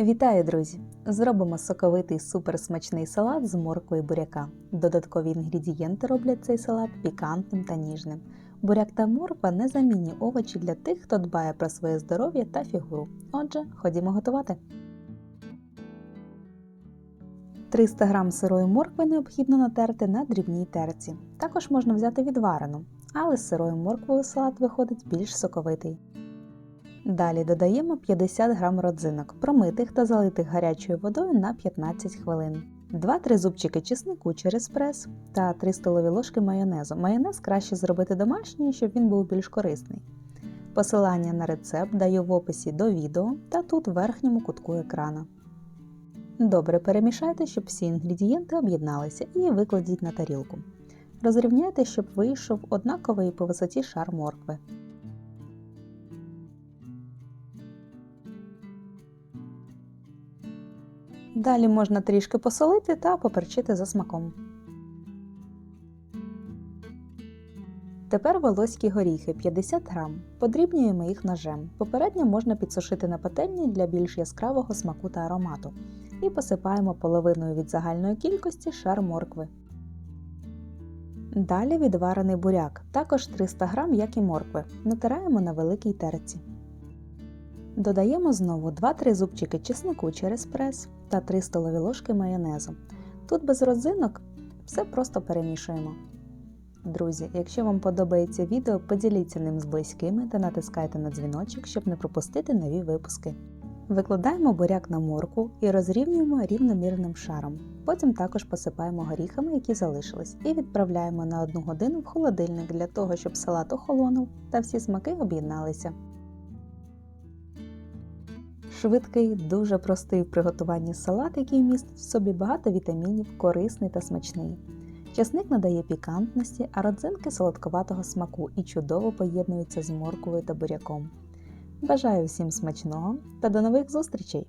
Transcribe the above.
Вітаю, друзі! Зробимо соковитий суперсмачний салат з моркви і буряка. Додаткові інгредієнти роблять цей салат пікантним та ніжним. Буряк та морква незамінні овочі для тих, хто дбає про своє здоров'я та фігуру. Отже, ходімо готувати. 300 г сирої моркви необхідно натерти на дрібній терці. Також можна взяти відварену, але з сирою морквою салат виходить більш соковитий. Далі додаємо 50 г родзинок, промитих та залитих гарячою водою на 15 хвилин. 2-3 зубчики чеснику через прес та 3 столові ложки майонезу. Майонез краще зробити домашній, щоб він був більш корисний. Посилання на рецепт даю в описі до відео та тут в верхньому кутку екрана. Добре перемішайте, щоб всі інгредієнти об'єдналися і викладіть на тарілку. Розрівняйте, щоб вийшов однаковий по висоті шар моркви. Далі можна трішки посолити та поперчити за смаком. Тепер волоські горіхи 50 грам. Подрібнюємо їх ножем. Попередньо можна підсушити на пательні для більш яскравого смаку та аромату. І посипаємо половиною від загальної кількості шар моркви. Далі відварений буряк, також 300 грам, як і моркви. Натираємо на великій терці. Додаємо знову 2-3 зубчики чеснику через прес та 3 столові ложки майонезу. Тут без родзинок все просто перемішуємо. Друзі, якщо вам подобається відео, поділіться ним з близькими та натискайте на дзвіночок, щоб не пропустити нові випуски. Викладаємо буряк на морку і розрівнюємо рівномірним шаром. Потім також посипаємо горіхами, які залишились, і відправляємо на 1 годину в холодильник для того, щоб салат охолонув та всі смаки об'єдналися. Швидкий, дуже простий в приготуванні салат, який містить в собі багато вітамінів, корисний та смачний. Часник надає пікантності, а родзинки солодковатого смаку і чудово поєднуються з морквою та буряком. Бажаю всім смачного та до нових зустрічей!